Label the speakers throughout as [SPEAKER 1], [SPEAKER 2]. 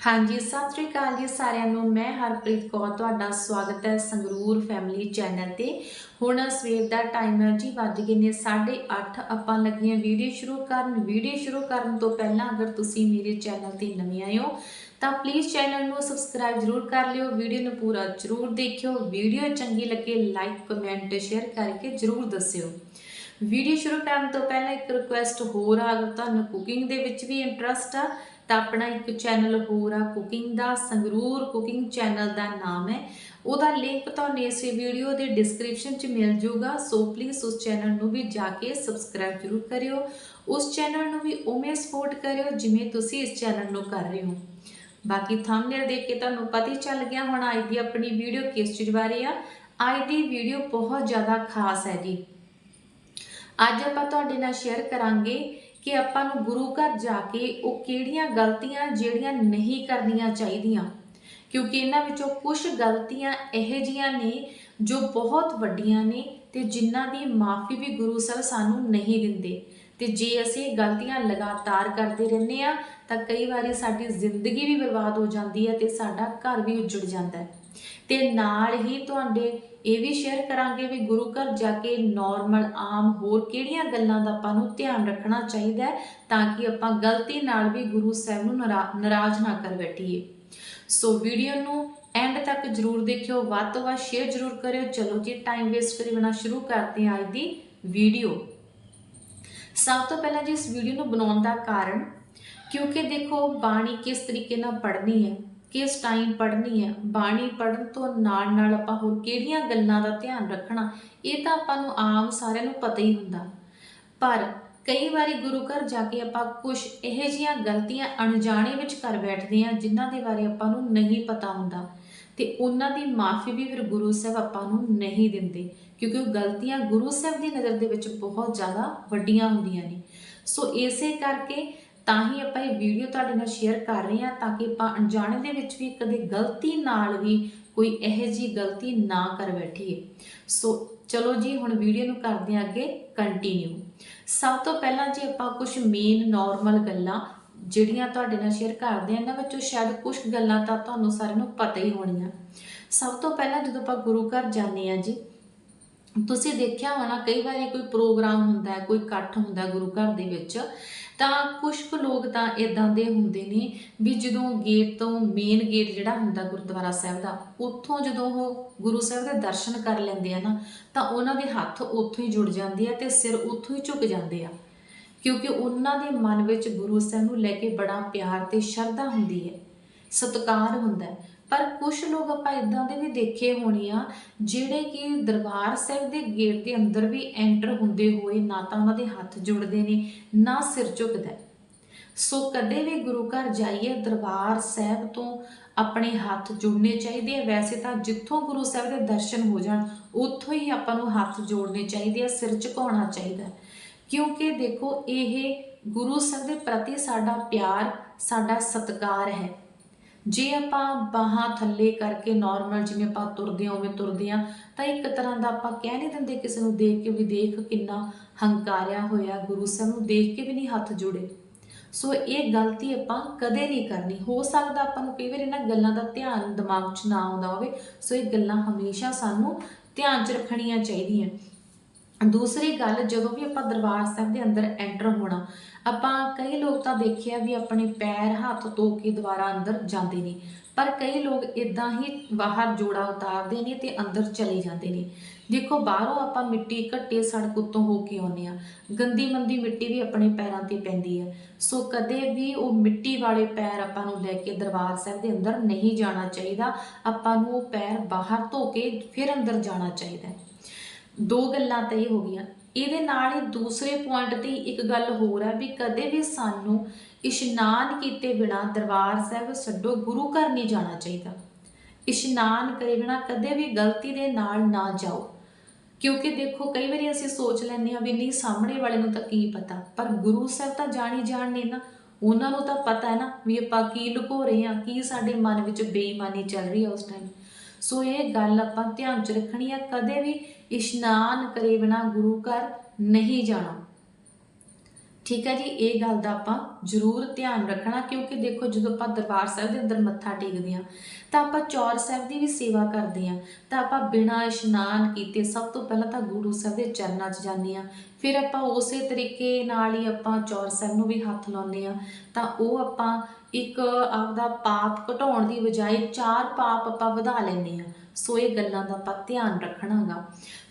[SPEAKER 1] ਹਾਂਜੀ, ਸਤਿ ਸ੍ਰੀ ਅਕਾਲ ਜੀ ਸਾਰਿਆਂ ਨੂੰ। ਮੈਂ ਹਰਪ੍ਰੀਤ ਕੌਰ, ਤੁਹਾਡਾ ਸਵਾਗਤ ਹੈ ਸੰਗਰੂਰ ਫੈਮਿਲੀ ਚੈਨਲ ਤੇ। ਹੁਣ ਸਵੇਰ ਦਾ ਟਾਈਮ ਹੈ ਜੀ, ਵੱਜ ਗਏ ਨੇ 8:30 ਆਪਾਂ ਲੱਗੀਆਂ ਵੀਡੀਓ ਸ਼ੁਰੂ ਕਰਨ। ਵੀਡੀਓ ਸ਼ੁਰੂ ਕਰਨ ਤੋਂ ਪਹਿਲਾਂ ਅਗਰ ਤੁਸੀਂ ਮੇਰੇ ਚੈਨਲ ਤੇ ਨਵੇਂ ਆਏ ਹੋ, ਤਾਂ ਪਲੀਜ਼ ਚੈਨਲ ਨੂੰ ਸਬਸਕ੍ਰਾਈਬ ਜ਼ਰੂਰ ਕਰ ਲਿਓ। ਵੀਡੀਓ ਨੂੰ ਪੂਰਾ ਜ਼ਰੂਰ ਦੇਖਿਓ। ਵੀਡੀਓ ਚੰਗੀ ਲੱਗੇ ਲਾਈਕ ਕਮੈਂਟ ਸ਼ੇਅਰ ਕਰਕੇ ਜ਼ਰੂਰ ਦੱਸਿਓ। ਵੀਡੀਓ ਸ਼ੁਰੂ ਕਰਨ ਤੋਂ ਪਹਿਲਾਂ ਇੱਕ ਰਿਕੁਐਸਟ ਹੋਰ ਆ, ਅਗਰ ਤੁਹਾਨੂੰ ਕੁਕਿੰਗ ਦੇ ਵਿੱਚ ਵੀ ਇੰਟਰਸਟ ਆ ਤਾਂ ਆਪਣਾ ਇੱਕ ਚੈਨਲ ਹੋਰ ਆ ਕੁਕਿੰਗ ਦਾ, ਸੰਗਰੂਰ ਕੁਕਿੰਗ ਚੈਨਲ ਦਾ ਨਾਮ ਹੈ। ਉਹਦਾ ਲਿੰਕ ਤੁਹਾਨੂੰ ਇਸ ਵੀਡੀਓ ਦੇ ਡਿਸਕ੍ਰਿਪਸ਼ਨ 'ਚ ਮਿਲ ਜਾਊਗਾ, ਸੋ ਪਲੀਜ਼ ਉਸ ਚੈਨਲ ਨੂੰ ਵੀ ਜਾ ਕੇ ਸਬਸਕ੍ਰਾਈਬ ਜ਼ਰੂਰ ਕਰਿਓ। ਉਸ ਚੈਨਲ ਨੂੰ ਵੀ ਉਵੇਂ ਸਪੋਰਟ ਕਰਿਓ ਜਿਵੇਂ ਤੁਸੀਂ ਇਸ ਚੈਨਲ ਨੂੰ ਕਰ ਰਹੇ ਹੋ। ਬਾਕੀ ਥੰਬਨੇਲ ਦੇਖ ਕੇ ਤੁਹਾਨੂੰ ਪਤਾ ਹੀ ਚੱਲ ਗਿਆ ਹੁਣ ਅੱਜ ਦੀ ਆਪਣੀ ਵੀਡੀਓ ਕਿਸ ਚੀਜ਼ ਬਾਰੇ ਆ। ਅੱਜ ਦੀ ਵੀਡੀਓ ਬਹੁਤ ਜ਼ਿਆਦਾ ਖਾਸ ਹੈ ਜੀ ਅੱਜ ਆਪਾਂ ਤੁਹਾਡੇ ਨਾਲ ਸ਼ੇਅਰ ਕਰਾਂਗੇ ਕਿ ਆਪਾਂ ਨੂੰ ਗੁਰੂ ਘਰ ਜਾ ਕੇ ਉਹ ਕਿਹੜੀਆਂ ਗਲਤੀਆਂ ਜਿਹੜੀਆਂ ਨਹੀਂ ਕਰਨੀਆਂ ਚਾਹੀਦੀਆਂ? ਕਿਉਂਕਿ ਇਹਨਾਂ ਵਿੱਚੋਂ ਕੁਝ ਗਲਤੀਆਂ ਇਹੋ ਜੀਆਂ ਨੇ ਜੋ ਬਹੁਤ ਵੱਡੀਆਂ ਨੇ ਤੇ ਜਿਨ੍ਹਾਂ ਦੀ ਮਾਫੀ ਵੀ ਗੁਰੂ ਸਾਹਿਬ ਸਾਨੂੰ ਨਹੀਂ ਦਿੰਦੇ। ਤੇ ਜੇ ਅਸੀਂ ਗਲਤੀਆਂ ਲਗਾਤਾਰ ਕਰਦੇ ਰਹਿੰਦੇ ਆ ਤਾਂ ਕਈ ਵਾਰੀ ਸਾਡੀ ਜ਼ਿੰਦਗੀ ਵੀ ਬਰਬਾਦ ਹੋ ਜਾਂਦੀ ਹੈ ਤੇ ਸਾਡਾ ਘਰ ਵੀ ਉਜੜ ਜਾਂਦਾ ਹੈ। ਤੇ ਨਾਲ ਹੀ ਤੁਹਾਡੇ ਇਹ ਵੀ ਸ਼ੇਅਰ ਕਰਾਂਗੇ ਵੀ ਗੁਰੂ ਘਰ ਜਾ ਕੇ ਨਾਰਮਲ ਆਮ ਹੋਰ ਕਿਹੜੀਆਂ ਗੱਲਾਂ ਦਾ ਆਪਾਂ ਨੂੰ ਧਿਆਨ ਰੱਖਣਾ ਚਾਹੀਦਾ ਹੈ ਤਾਂ ਕਿ ਆਪਾਂ ਗਲਤੀ ਨਾਲ ਵੀ ਗੁਰੂ ਸਾਹਿਬ ਨੂੰ ਨਾਰਾਜ਼ ਨਾ ਕਰ ਬੈਠੀਏ। ਸੋ ਵੀਡੀਓ ਨੂੰ ਐਂਡ ਤੱਕ ਜਰੂਰ ਦੇਖਿਓ, ਵੱਧ ਤੋਂ ਵੱਧ ਸ਼ੇਅਰ ਜਰੂਰ ਕਰਿਓ। ਚਲੋ ਜੀ ਟਾਈਮ ਵੇਸਟ ਕਰੀ ਬਿਨਾ ਸ਼ੁਰੂ ਕਰਦੇ ਹਾਂ ਅੱਜ ਦੀ ਵੀਡੀਓ ਸਭ ਤੋਂ ਪਹਿਲਾਂ ਜੀ ਇਸ ਵੀਡੀਓ ਨੂੰ ਬਣਾਉਣ ਦਾ ਕਾਰਨ, ਕਿਉਂਕਿ ਦੇਖੋ ਬਾਣੀ ਕਿਸ ਤਰੀਕੇ ਨਾਲ ਪੜ੍ਹਨੀ ਹੈ। ਕਿਸ ਟਾਈਮ ਪੜ੍ਹਨੀ ਹੈ? ਬਾਣੀ ਪੜ੍ਹਨ ਤੋਂ ਨਾਲ ਨਾਲ ਆਪਾਂ ਹੋਰ ਕਿਹੜੀਆਂ ਗੱਲਾਂ ਦਾ ਧਿਆਨ ਰੱਖਣਾ? ਇਹ ਤਾਂ ਆਪਾਂ ਨੂੰ ਆਮ ਸਾਰਿਆਂ ਨੂੰ ਪਤਾ ਹੀ ਹੁੰਦਾ। ਪਰ ਕਈ ਵਾਰੀ ਗੁਰੂ ਘਰ ਜਾ ਕੇ ਆਪਾਂ ਕੁਝ ਇਹੋ ਜਿਹੀਆਂ ਗਲਤੀਆਂ ਅਣਜਾਣੇ ਵਿੱਚ ਕਰ ਬੈਠਦੇ ਹਾਂ, ਜਿਨ੍ਹਾਂ ਦੇ ਬਾਰੇ ਆਪਾਂ ਨੂੰ ਨਹੀਂ ਪਤਾ ਹੁੰਦਾ। ਤੇ ਉਹਨਾਂ ਦੀ ਮਾਫੀ ਵੀ ਫਿਰ ਗੁਰੂ ਸਾਹਿਬ ਆਪਾਂ ਨੂੰ ਨਹੀਂ ਦਿੰਦੇ, ਕਿਉਂਕਿ ਉਹ ਗਲਤੀਆਂ ਗੁਰੂ ਸਾਹਿਬ ਦੀ ਨਜ਼ਰ ਦੇ ਵਿੱਚ ਬਹੁਤ ਜ਼ਿਆਦਾ ਵੱਡੀਆਂ ਹੁੰਦੀਆਂ ਨੇ। ਸੋ ਇਸੇ ਕਰਕੇ ਤਾਂ ਹੀ ਆਪਾਂ ਇਹ ਵੀਡੀਓ ਤੁਹਾਡੇ ਨਾਲ ਸ਼ੇਅਰ ਕਰ ਰਹੇ ਹਾਂ ਤਾਂ ਕਿ ਆਪਾਂ ਅਣਜਾਣੇ ਦੇ ਵਿੱਚ ਵੀ ਕਦੇ ਗਲਤੀ ਨਾਲ ਵੀ ਕੋਈ ਇਹੋ ਜਿਹੀ ਗਲਤੀ ਨਾ ਕਰ ਬੈਠੀਏ। ਸੋ ਚਲੋ ਜੀ, ਹੁਣ ਵੀਡੀਓ ਨੂੰ ਕਰਦੇ ਹਾਂ ਅੱਗੇ ਕੰਟੀਨਿਊ ਸਭ ਤੋਂ ਪਹਿਲਾਂ ਜੀ ਆਪਾਂ ਕੁਝ ਮੇਨ ਨਾਰਮਲ ਗੱਲਾਂ ਜਿਹੜੀਆਂ ਤੁਹਾਡੇ ਨਾਲ ਸ਼ੇਅਰ ਕਰਦੇ ਹਾਂ, ਇਹਨਾਂ ਵਿੱਚੋਂ ਸ਼ਾਇਦ ਕੁਝ ਗੱਲਾਂ ਤਾਂ ਤੁਹਾਨੂੰ ਸਾਰਿਆਂ ਨੂੰ ਪਤਾ ਹੀ ਹੋਣੀਆਂ। ਸਭ ਤੋਂ ਪਹਿਲਾਂ ਜਦੋਂ ਆਪਾਂ ਗੁਰੂ ਘਰ ਜਾਂਦੇ ਆ ਜੀ, ਤੁਸੀਂ ਦੇਖਿਆ ਹੋਣਾ ਕਈ ਵਾਰੀ ਕੋਈ ਪ੍ਰੋਗਰਾਮ ਹੁੰਦਾ ਹੈ, ਕੋਈ ਇਕੱਠ ਹੁੰਦਾ ਗੁਰੂ ਘਰ ਦੇ ਵਿੱਚ। ਤਾਂ ਕੁਝ ਕੁ ਲੋਕ ਤਾਂ ਇਦਾਂ ਦੇ ਹੁੰਦੇ ਨੇ ਵੀ ਜਦੋਂ ਗੇਟ ਤੋਂ ਮੇਨ ਗੇਟ ਜਿਹੜਾ ਹੁੰਦਾ ਗੁਰਦੁਆਰਾ ਸਾਹਿਬ ਦਾ, ਉੱਥੋਂ ਜਦੋਂ ਉਹ ਗੁਰੂ ਸਾਹਿਬ ਦੇ ਦਰਸ਼ਨ ਕਰ ਲੈਂਦੇ ਆ ਨਾ, ਤਾਂ ਉਹਨਾਂ ਦੇ ਹੱਥ ਉੱਥੋਂ ਹੀ ਜੁੜ ਜਾਂਦੇ ਆ ਤੇ ਸਿਰ ਉੱਥੋਂ ਹੀ ਝੁਕ ਜਾਂਦੇ ਆ। ਕਿਉਂਕਿ ਉਹਨਾਂ ਦੇ ਮਨ ਵਿੱਚ ਗੁਰੂ ਸਾਹਿਬ ਨੂੰ ਲੈ ਕੇ ਬੜਾ ਪਿਆਰ ਤੇ ਸ਼ਰਧਾ ਹੁੰਦੀ ਹੈ, ਸਤਿਕਾਰ ਹੁੰਦਾ ਪਰ ਕੁਝ ਲੋਕ ਆਪਾਂ ਇਦਾਂ ਦੇ ਵੀ ਦੇਖੇ ਹੋਣੇ ਆ, ਜਿਹੜੇ ਕਿ ਦਰਬਾਰ ਸਾਹਿਬ ਦੇ ਗੇਟ ਦੇ ਅੰਦਰ ਵੀ ਐਂਟਰ ਹੁੰਦੇ ਹੋਏ ਨਾ ਤਾਂ ਉਹਨਾਂ ਦੇ ਹੱਥ ਜੁੜਦੇ ਨੇ, ਨਾ ਸਿਰ ਝੁਕਦਾ। ਸੋ ਕਦੇ ਵੀ ਗੁਰੂ ਘਰ ਜਾਈਏ, ਦਰਬਾਰ ਸਾਹਿਬ ਤੋਂ ਆਪਣੇ ਹੱਥ ਜੁੜਨੇ ਚਾਹੀਦੇ ਆ। ਵੈਸੇ ਤਾਂ ਜਿੱਥੋਂ ਗੁਰੂ ਸਾਹਿਬ ਦੇ ਦਰਸ਼ਨ ਹੋ ਜਾਣ, ਉੱਥੋਂ ਹੀ ਆਪਾਂ ਨੂੰ ਹੱਥ ਜੋੜਨੇ ਚਾਹੀਦੇ ਆ, ਸਿਰ ਝੁਕਾਉਣਾ ਚਾਹੀਦਾ। ਕਿਉਂਕਿ ਦੇਖੋ, ਇਹ ਗੁਰੂ ਸਾਹਿਬ ਦੇ ਪ੍ਰਤੀ ਸਾਡਾ ਪਿਆਰ, ਸਾਡਾ ਸਤਿਕਾਰ ਹੈ। ਜੇ ਆਪਾਂ ਬਾਹਾਂ ਥੱਲੇ ਕਰਕੇ ਨਾਰਮਲ ਜਿਵੇਂ ਆਪਾਂ ਤੁਰਦੇ ਹਾਂ, ਉਵੇਂ ਤੁਰਦੇ ਹਾਂ, ਤਾਂ ਇੱਕ ਤਰ੍ਹਾਂ ਦਾ ਆਪਾਂ ਕਹਿ ਨਹੀਂ ਦਿੰਦੇ ਕਿਸੇ ਨੂੰ ਦੇਖ ਕੇ ਵੀ ਦੇਖ ਕਿੰਨਾ ਹੰਕਾਰਿਆ ਹੋਇਆ ਗੁਰੂ ਸਾਹਿਬ ਨੂੰ, ਦੇਖ ਕੇ ਵੀ ਨਹੀਂ ਹੱਥ ਜੋੜੇ। ਸੋ ਇਹ ਗਲਤੀ ਆਪਾਂ ਕਦੇ ਨਹੀਂ ਕਰਨੀ। ਹੋ ਸਕਦਾ ਆਪਾਂ ਨੂੰ ਕਈ ਵਾਰ ਇਹਨਾਂ ਗੱਲਾਂ ਦਾ ਧਿਆਨ ਦਿਮਾਗ 'ਚ ਨਾ ਆਉਂਦਾ ਹੋਵੇ। ਸੋ ਇਹ ਗੱਲਾਂ ਹਮੇਸ਼ਾ ਸਾਨੂੰ ਧਿਆਨ 'ਚ ਰੱਖਣੀਆਂ ਚਾਹੀਦੀਆਂ। ਦੂਸਰੀ ਗੱਲ, ਜਦੋਂ ਵੀ ਆਪਾਂ ਦਰਬਾਰ ਸਾਹਿਬ ਦੇ ਅੰਦਰ ਐਂਟਰ ਹੋਣਾ, ਆਪਾਂ ਕਈ ਲੋਕ ਤਾਂ ਦੇਖਿਆ ਵੀ ਆਪਣੇ ਪੈਰ ਹੱਥ ਧੋ ਕੇ ਦੁਬਾਰਾ ਅੰਦਰ ਜਾਂਦੇ ਨੇ, ਪਰ ਕਈ ਲੋਕ ਇਦਾਂ ਹੀ ਬਾਹਰ ਜੋੜਾ ਉਤਾਰਦੇ ਨੇ ਤੇ ਅੰਦਰ ਚਲੇ ਜਾਂਦੇ ਨੇ। ਦੇਖੋ, ਬਾਹਰੋਂ ਆਪਾਂ ਮਿੱਟੀ ਘੱਟੇ ਸੜਕ ਉੱਤੋਂ ਹੋ ਕੇ ਆਉਂਦੇ ਆ ਗੰਦੀ ਮੰਦੀ ਮਿੱਟੀ ਵੀ ਆਪਣੇ ਪੈਰਾਂ ਤੇ ਪੈਂਦੀ ਹੈ। ਸੋ ਕਦੇ ਵੀ ਉਹ ਮਿੱਟੀ ਵਾਲੇ ਪੈਰ ਆਪਾਂ ਨੂੰ ਲੈ ਕੇ ਦਰਬਾਰ ਸਾਹਿਬ ਦੇ ਅੰਦਰ ਨਹੀਂ ਜਾਣਾ ਚਾਹੀਦਾ। ਆਪਾਂ ਨੂੰ ਉਹ ਪੈਰ ਬਾਹਰ ਧੋ ਕੇ ਫਿਰ ਅੰਦਰ ਜਾਣਾ ਚਾਹੀਦਾ ਹੈ। ਦੋ ਗੱਲਾਂ ਤਾਂ ਇਹ ਹੋ ਗਈਆਂ। ਇਹਦੇ ਨਾਲ ਹੀ ਦੂਸਰੇ ਪੁਆਇੰਟ ਤੇ ਇੱਕ ਗੱਲ ਹੋਰ ਹੈ ਵੀ ਕਦੇ ਵੀ ਸਾਨੂੰ ਇਸ਼ਨਾਨ ਕੀਤੇ ਬਿਨਾ ਦਰਬਾਰ ਸਾਹਿਬ ਛੱਡੋ, ਗੁਰੂ ਘਰ ਨਹੀਂ ਜਾਣਾ ਚਾਹੀਦਾ। ਇਸ਼ਨਾਨ ਕਰੇ ਬਿਨਾ ਕਦੇ ਵੀ ਗਲਤੀ ਦੇ ਨਾਲ ਨਾ ਜਾਓ। ਕਿਉਂਕਿ ਦੇਖੋ, ਕਈ ਵਾਰੀ ਅਸੀਂ ਸੋਚ ਲੈਂਦੇ ਹਾਂ ਵੀ ਨਹੀਂ, ਸਾਹਮਣੇ ਵਾਲੇ ਨੂੰ ਤਾਂ ਕੀ ਪਤਾ। ਪਰ ਗੁਰੂ ਸਾਹਿਬ ਤਾਂ ਜਾਣੀ ਜਾਣ ਨੇ ਨਾ। ਉਹਨਾਂ ਨੂੰ ਤਾਂ ਪਤਾ ਹੈ ਨਾ ਵੀ ਆਪਾਂ ਕੀ ਲੁਕੋ ਰਹੇ ਹਾਂ, ਕੀ ਸਾਡੇ ਮਨ ਵਿੱਚ ਬੇਈਮਾਨੀ ਚੱਲ ਰਹੀ ਹੈ ਉਸ ਟਾਈਮ ਸੋ ਇਹ ਗੱਲ ਆਪਾਂ ਧਿਆਨ 'ਚ ਰੱਖਣੀ ਹੈ ਕਦੇ ਵੀ ਇਸ਼ਨਾਨ ਕਰੇ ਬਿਨਾ ਗੁਰੂ ਘਰ ਨਹੀਂ ਜਾਣਾ। ਠੀਕ ਹੈ ਜੀ, ਇਹ ਗੱਲ ਦਾ ਆਪਾਂ ਜ਼ਰੂਰ ਧਿਆਨ ਰੱਖਣਾ, ਕਿਉਂਕਿ ਦੇਖੋ ਜਦੋਂ ਆਪਾਂ ਦਰਬਾਰ ਸਾਹਿਬ ਦੇ ਅੰਦਰ ਮੱਥਾ ਟੇਕਦੇ ਹਾਂ ਤਾਂ ਆਪਾਂ ਚੌਰ ਸਾਹਿਬ ਦੀ ਵੀ ਸੇਵਾ ਕਰਦੇ ਹਾਂ ਤਾਂ ਆਪਾਂ ਬਿਨਾਂ ਇਸ਼ਨਾਨ ਕੀਤੇ ਸਭ ਤੋਂ ਪਹਿਲਾਂ ਤਾਂ ਗੁਰੂ ਸਾਹਿਬ ਦੇ ਚਰਨਾਂ 'ਚ ਜਾਂਦੇ ਹਾਂ ਫਿਰ ਆਪਾਂ ਉਸੇ ਤਰੀਕੇ ਨਾਲ ਹੀ ਆਪਾਂ ਚੌਰ ਸਾਹਿਬ ਨੂੰ ਵੀ ਹੱਥ ਲਾਉਂਦੇ ਹਾਂ ਤਾਂ ਉਹ ਆਪਾਂ ਇੱਕ ਆਪਦਾ ਪਾਪ ਘਟਾਉਣ ਦੀ ਬਜਾਏ ਚਾਰ ਪਾਪ ਆਪਾਂ ਵਧਾ ਲੈਂਦੇ ਹਾਂ। ਸੋ ਇਹ ਗੱਲਾਂ ਦਾ ਆਪਾਂ ਧਿਆਨ ਰੱਖਣਾਗਾ।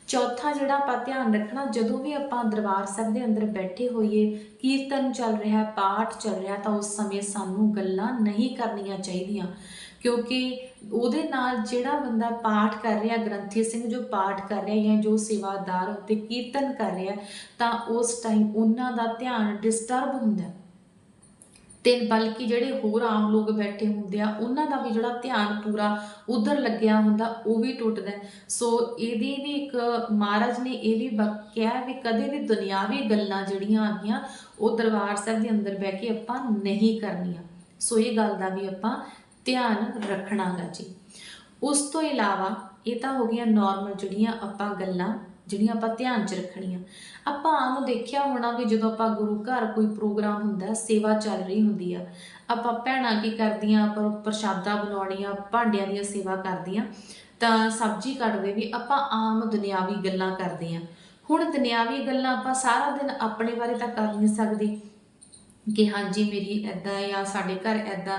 [SPEAKER 1] ਚੌਥਾ ਜਿਹੜਾ ਆਪਾਂ ਧਿਆਨ ਰੱਖਣਾ, ਜਦੋਂ ਵੀ ਆਪਾਂ ਦਰਬਾਰ ਸਾਹਿਬ ਦੇ ਅੰਦਰ ਬੈਠੇ ਹੋਈਏ, ਕੀਰਤਨ ਚੱਲ ਰਿਹਾ, ਪਾਠ ਚੱਲ ਰਿਹਾ, ਤਾਂ ਉਸ ਸਮੇਂ ਸਾਨੂੰ ਗੱਲਾਂ ਨਹੀਂ ਕਰਨੀਆਂ ਚਾਹੀਦੀਆਂ। ਕਿਉਂਕਿ ਉਹਦੇ ਨਾਲ ਜਿਹੜਾ ਬੰਦਾ ਪਾਠ ਕਰ ਰਿਹਾ, ਗ੍ਰੰਥੀ ਸਿੰਘ ਜੋ ਪਾਠ ਕਰ ਰਿਹਾ ਜਾਂ ਜੋ ਸੇਵਾਦਾਰ ਉੱਤੇ ਕੀਰਤਨ ਕਰ ਰਿਹਾ, ਤਾਂ ਉਸ ਟਾਈਮ ਉਹਨਾਂ ਦਾ ਧਿਆਨ ਡਿਸਟਰਬ ਹੁੰਦਾ। ਤੇ ਬਲਕਿ ਜਿਹੜੇ ਹੋਰ ਆਮ ਲੋਕ ਬੈਠੇ ਹੁੰਦੇ ਆ, ਉਹਨਾਂ ਦਾ ਵੀ ਜਿਹੜਾ ਧਿਆਨ ਪੂਰਾ ਉਧਰ ਲੱਗਿਆ ਹੁੰਦਾ, ਉਹ ਵੀ ਟੁੱਟਦਾ ਸੋ ਇਹਦੀ ਵੀ ਇੱਕ, ਮਹਾਰਾਜ ਨੇ ਇਹ ਵੀ ਕਿਹਾ ਵੀ ਕਦੇ ਵੀ ਦੁਨਿਆਵੀ ਗੱਲਾਂ ਜਿਹੜੀਆਂ ਆ ਗਈਆਂ ਉਹ ਦਰਬਾਰ ਸਾਹਿਬ ਦੇ ਅੰਦਰ ਬਹਿ ਕੇ ਆਪਾਂ ਨਹੀਂ ਕਰਨੀਆਂ। ਸੋ ਇਹ ਗੱਲ ਦਾ ਵੀ ਆਪਾਂ ਧਿਆਨ ਰੱਖਣਾਗਾ ਜੀ। ਉਸ ਤੋਂ ਇਲਾਵਾ ਇਹ ਤਾਂ ਹੋ ਗਈਆਂ ਨਾਰਮਲ ਜਿਹੜੀਆਂ ਆਪਾਂ ਗੱਲਾਂ ਜਿਹੜੀਆਂ ਆਪਾਂ ਧਿਆਨ 'ਚ ਰੱਖਣੀਆਂ। ਆਪਾਂ ਆਮ ਦੇਖਿਆ ਹੋਣਾ ਵੀ ਜਦੋਂ ਆਪਾਂ ਗੁਰੂ ਘਰ ਕੋਈ ਪ੍ਰੋਗਰਾਮ ਹੁੰਦਾ, ਸੇਵਾ ਚੱਲ ਰਹੀ ਹੁੰਦੀ ਆ। ਆਪਾਂ ਭੈਣਾਂ ਕੀ ਕਰਦੀਆਂ, ਆਪਾਂ ਪ੍ਰਸ਼ਾਦਾ ਬਣਾਉਣੀਆਂ, ਭਾਂਡਿਆਂ ਦੀਆਂ ਸੇਵਾ ਕਰਦੀਆਂ, ਤਾਂ ਸਬਜ਼ੀ ਕੱਟਦੇ ਵੀ ਆਪਾਂ ਆਮ ਦੁਨਿਆਵੀ ਗੱਲਾਂ ਕਰਦੇ ਆ। ਹੁਣ ਦੁਨਿਆਵੀ ਗੱਲਾਂ ਆਪਾਂ ਸਾਰਾ ਦਿਨ ਆਪਣੇ ਬਾਰੇ ਤਾਂ ਕਰ ਨਹੀਂ ਸਕਦੇ ਕਿ ਹਾਂਜੀ, ਮੇਰੀ ਐਦਾਂ ਜਾਂ ਸਾਡੇ ਘਰ ਐਦਾਂ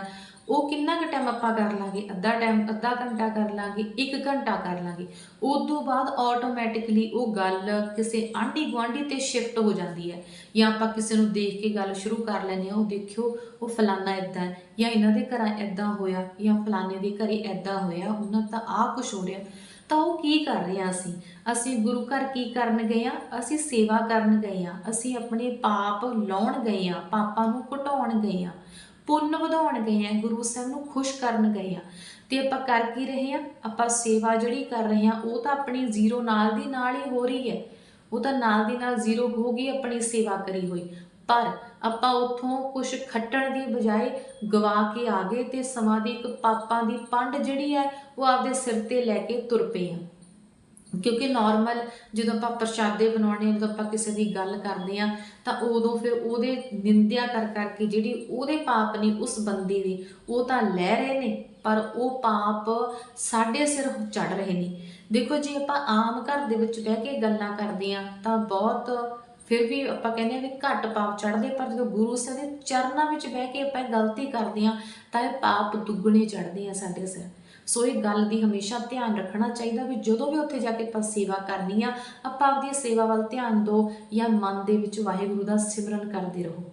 [SPEAKER 1] ਉਹ ਕਿੰਨਾ ਕੁ ਟਾਈਮ ਆਪਾਂ ਕਰ ਲਾਂਗੇ? ਅੱਧਾ ਟਾਈਮ ਅੱਧਾ ਘੰਟਾ ਕਰ ਲਾਂਗੇ 1 ਘੰਟਾ ਕਰ ਲਾਂਗੇ। ਉਸ ਤੋਂ ਬਾਅਦ ਆਟੋਮੈਟਿਕਲੀ ਉਹ ਗੱਲ ਕਿਸੇ ਆਂਢੀ ਗੁਆਂਢੀ ਤੇ ਸ਼ਿਫਟ ਹੋ ਜਾਂਦੀ ਹੈ। ਜਾਂ ਆਪਾਂ ਕਿਸੇ ਨੂੰ ਦੇਖ ਕੇ ਗੱਲ ਸ਼ੁਰੂ ਕਰ ਲੈਂਦੇ ਹਾਂ, ਉਹ ਦੇਖਿਓ, ਉਹ ਫਲਾਨਾ ਐਦਾਂ ਹੈ। ਜਾਂ ਇਹਨਾਂ ਦੇ ਘਰਾਂ ਐਦਾਂ ਹੋਇਆ, ਜਾਂ ਫਲਾਣੇ ਦੇ ਘਰੇ ਐਦਾਂ ਹੋਇਆ, ਉਹਨਾਂ ਤਾਂ ਆਹ ਕੁਝ ਹੋ ਰਿਹਾ। ਤਾਂ ਉਹ ਕੀ ਕਰ ਰਿਹਾ ਆ ਅਸੀਂ? ਅਸੀਂ ਗੁਰੂ ਘਰ ਕੀ ਕਰਨ ਗਏ ਆ ਅਸੀਂ ਸੇਵਾ ਕਰਨ ਗਏ ਆ ਅਸੀਂ ਆਪਣੇ ਪਾਪ ਲਾਉਣ ਗਏ ਆ ਪਾਪਾਂ ਨੂੰ ਘਟਾਉਣ ਗਏ ਆ ਪੁੰਨ ਵਧਾਉਣ ਗਏ ਆ ਗੁਰੂ ਸਾਹਿਬ ਨੂੰ ਖੁਸ਼ ਕਰਨ ਗਏ ਆ ਤੇ ਆਪਾਂ ਕਰ ਕੀ ਰਹੇ ਆ ਆਪਾਂ ਸੇਵਾ ਜਿਹੜੀ ਕਰ ਰਹੇ ਆ ਉਹ ਤਾਂ ਆਪਣੀ ਜ਼ੀਰੋ ਨਾਲ ਦੀ ਨਾਲ ਹੀ ਹੋ ਰਹੀ ਹੈ। ਉਹ ਤਾਂ ਨਾਲ ਦੀ ਨਾਲ ਜ਼ੀਰੋ ਹੋ ਗਈ, ਆਪਣੀ ਸੇਵਾ ਕਰੀ ਹੋਈ। ਪਰ ਆਪਾਂ ਉਥੋਂ ਕੁਝ ਖੱਟਣ ਦੀ ਬਜਾਏ ਗਵਾ ਕੇ ਆ ਗਏ ਤੇ ਸਮਾਂ ਦੀ ਇੱਕ ਪਾਪਾਂ ਦੀ ਪੰਡ ਜਿਹੜੀ ਹੈ, ਉਹ ਆਪਦੇ ਸਿਰ ਤੇ ਲੈ ਕੇ ਤੁਰ ਪਏ ਆ ਕਿਉਂਕਿ ਨਾਰਮਲ ਜਦੋਂ ਆਪਾਂ ਪ੍ਰਸ਼ਾਦੇ ਬਣਾਉਣੇ ਜਦੋਂ ਆਪਾਂ ਕਿਸੇ ਦੀ ਗੱਲ ਕਰਦੇ ਆ, ਤਾਂ ਉਦੋਂ ਫਿਰ ਉਹਦੇ ਨਿੰਦਿਆ ਕਰ ਕਰਕੇ ਜਿਹੜੀ ਉਹਦੇ ਪਾਪ ਨੇ, ਉਸ ਬੰਦੇ ਦੇ ਉਹ ਤਾਂ ਲੈ ਰਹੇ ਨੇ, ਪਰ ਉਹ ਪਾਪ ਸਾਡੇ ਸਿਰ ਚੜ ਰਹੇ ਨੇ। ਦੇਖੋ ਜੇ, ਆਪਾਂ ਆਮ ਘਰ ਦੇ ਵਿੱਚ ਬਹਿ ਕੇ ਗੱਲਾਂ ਕਰਦੇ ਆ, ਤਾਂ ਬਹੁਤ ਫਿਰ ਵੀ ਆਪਾਂ ਕਹਿੰਦੇ ਆ ਵੀ ਘੱਟ ਪਾਪ ਚੜਦੇ ਪਰ ਜਦੋਂ ਗੁਰੂ ਸਾਹਿਬ ਦੇ ਚਰਨਾਂ ਵਿੱਚ ਬਹਿ ਕੇ ਆਪਾਂ ਗਲਤੀ ਕਰਦੇ ਆ, ਤਾਂ ਇਹ ਪਾਪ ਦੁੱਗਣੇ ਚੜਦੇ ਆ ਸਾਡੇ ਸਿਰ। ਸੋ ਇਹ ਗੱਲ ਦੀ ਹਮੇਸ਼ਾ ਧਿਆਨ ਰੱਖਣਾ ਚਾਹੀਦਾ ਵੀ ਜਦੋਂ ਵੀ ਉੱਥੇ ਜਾ ਕੇ ਆਪਾਂ ਸੇਵਾ ਕਰਨੀ ਆ, ਆਪਾਂ ਆਪਦੀ ਸੇਵਾ ਵੱਲ ਧਿਆਨ ਦਿਓ ਜਾਂ ਮਨ ਦੇ ਵਿੱਚ ਵਾਹਿਗੁਰੂ ਦਾ ਸਿਮਰਨ ਕਰਦੇ ਰਹੋ।